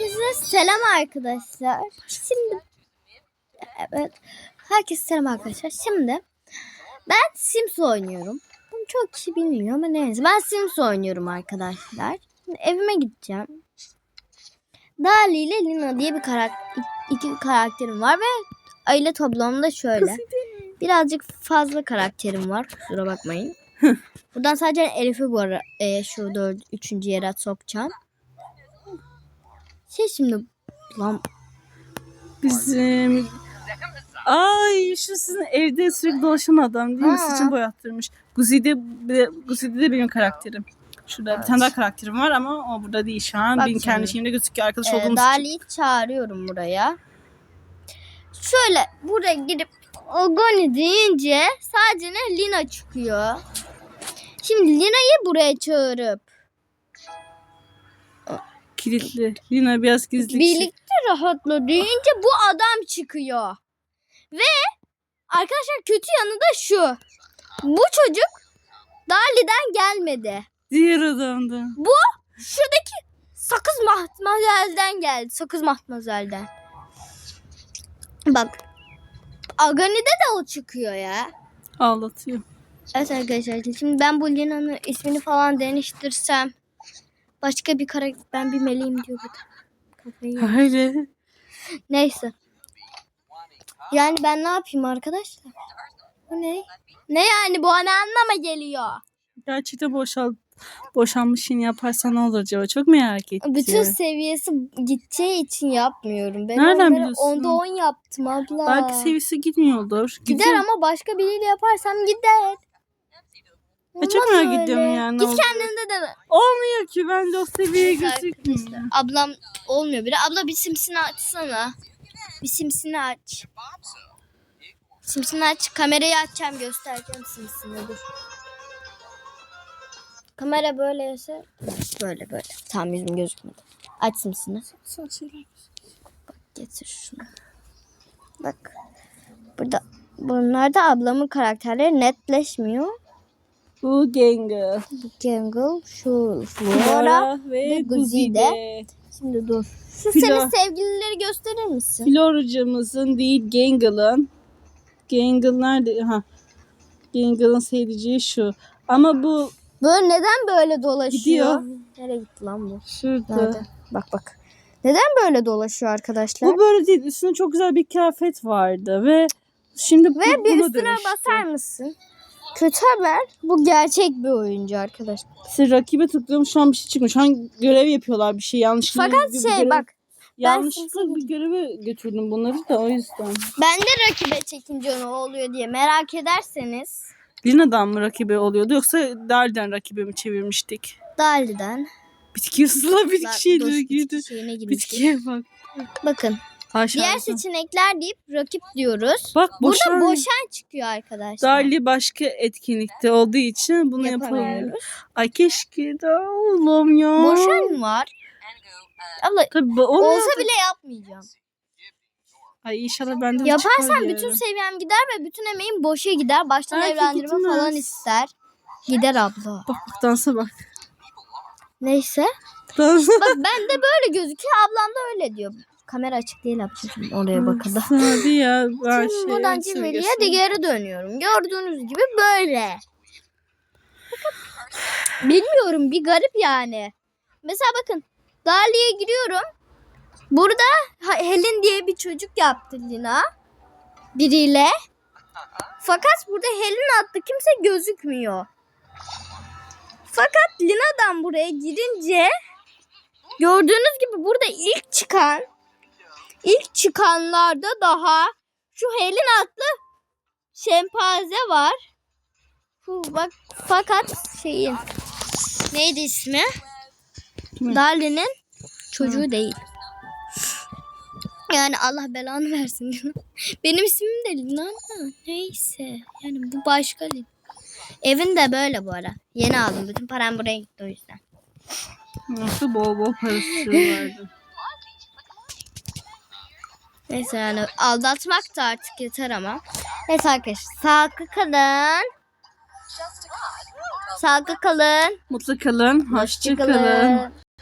Herkese selam arkadaşlar. Şimdi evet. Herkese selam arkadaşlar. Şimdi ben Sims oynuyorum. Bunu çok kişi bilmiyor ama neyse. Ben Sims oynuyorum arkadaşlar. Şimdi evime gideceğim. Dali ile Lina diye bir karakter, iki karakterim var ve aile tablomda şöyle. Birazcık fazla karakterim var. Kusura bakmayın. Buradan sadece Elif'i bu ara e, şu dört, üçüncü yere sokacağım. Şey şimdi lan Bizim Ay şu sizin evde sürekli dolaşan adam değil mi? Ha. Saçını boyattırmış. Guzi'de, Guzi'de de benim karakterim. Şurada bir tane daha karakterim var ama o burada değil şu an. Bak benim kendi şimdi. şeyimde gözüküyor. Arkadaş e, olduğumuz. Dali'yi çağırıyorum buraya. Şöyle buraya girip Ogoni deyince sadece ne Lina çıkıyor. Şimdi Lina'yı buraya çağırıp Kilitli. Lina biraz gizli. birlikte rahatla deyince bu adam çıkıyor. Ve arkadaşlar kötü yanı da şu. Bu çocuk Dali'den gelmedi. Diğer adamdı. Şuradaki sakız mahmazelden geldi. Sakız mahmazelden. Bak. Agani'de de o çıkıyor ya. Ağlatıyor. Evet arkadaşlar şimdi ben bu Lina'nın ismini falan değiştirsem başka bir karakter ben bir meleğim diyor bu da. Kafayı yedim. Hayır. Neyse. Yani ben ne yapayım arkadaşlar? Bu ne? Ne yani bu ne anlama geliyor? Gerçekten boşal boşanmış yine yaparsan ne olur acaba? Çok merak ettim. Bütün seviyesi gideceği için yapmıyorum. Ben Nereden biliyorsun? Onda 10 yaptım abla. Belki seviyesi gitmiyordur. Gider ama başka biriyle yaparsam gider. E, çok Olmaz merak ediyorum öyle. yani, ne Git kendinde de. Olmuyor ki bence o seviyeye gözükmüyor. Ablam olmuyor bile. Abla bir simsini açsana. Bir simsini aç. Simsini aç. Kamerayı açacağım göstereceğim simsini. Dur. Kamera böyleyse böyle böyle. Tam yüzüm gözükmedi. Aç simsini. Getir şunu. Bak. Burada bunlarda ablamın karakterleri netleşmiyor. Bu Gengar. Gangle, şu Flora. ve ve Guzi'de. Şimdi dur. Şu Filo- senin sevgilileri gösterir misin? Floracımızın değil Gengal'ın. Gengal nerede? Ha. Gengal'ın sevdiceği şu. Ama bu Böyle neden böyle dolaşıyor? Gidiyor. Nereye gitti lan bu? şurada. Nerede? Bak bak. Neden böyle dolaşıyor arkadaşlar? Bu böyle değil. Üstünde çok güzel bir kıyafet vardı ve şimdi bu, Ve bir buna üstüne dönüştü. basar mısın? Kötü haber. Bu gerçek bir oyuncu arkadaşlar. Siz rakibe tıklıyorum şu an bir şey çıkmış. Şu an görev yapıyorlar bir şey yanlışlıkla. Fakat bir şey görev- bak. Yanlışlıkla size bir göreve götürdüm bunları da o yüzden. Ben de rakibe çekince ne oluyor diye merak ederseniz. Lina'dan mı rakibe oluyordu yoksa Darden rakibe mi çevirmiştik? Dali'den. Bitki ısıla bitki girdi. şeyine girmiştik. Bitkiye bak. Bakın. Aşağıda. Diğer seçenekler deyip rakip diyoruz. Bak Burada boşan. boşan çıkıyor arkadaşlar. Darli başka etkinlikte olduğu için bunu yapamıyoruz. Ay keşke de oğlum ya. Boşan var. Abla Tabii olsa bile yapmayacağım. Ay inşallah benden Yaparsam çıkar bütün yani. seviyem gider ve bütün emeğim boşa gider. Baştan Belki evlendirme gitmez. falan ister. Gider abla. Bak bak dansa bak. Neyse. Dansa Bak ben de böyle gözüküyor. Ablam da öyle diyor. Kamera açık değil abicim. Oraya bakalım. Hadi ya. Ben Şimdi şey, buradan Cimri'ye de geri dönüyorum. Gördüğünüz gibi böyle. Bilmiyorum bir garip yani. Mesela bakın Dali'ye giriyorum. Burada Helen diye bir çocuk yaptı Lina. Biriyle. Fakat burada Helen adlı kimse gözükmüyor. Fakat Lina'dan buraya girince gördüğünüz gibi burada ilk çıkan ilk çıkanlarda daha şu Helen adlı şempanze var. Bu bak fakat şeyin neydi ismi? Kimin? Dali'nin çocuğu değil. Yani Allah belanı versin. Benim ismim de Lina neyse. Yani bu başka Lina. Evin de böyle bu ara. Yeni aldım. Bütün param buraya gitti o yüzden. Nasıl bol bol parası vardı. Neyse yani aldatmak da artık yeter ama. Neyse arkadaşlar. Sağlıklı kalın. Sağlıklı kalın. Mutlu kalın. Hoşça Hoşçakalın. kalın.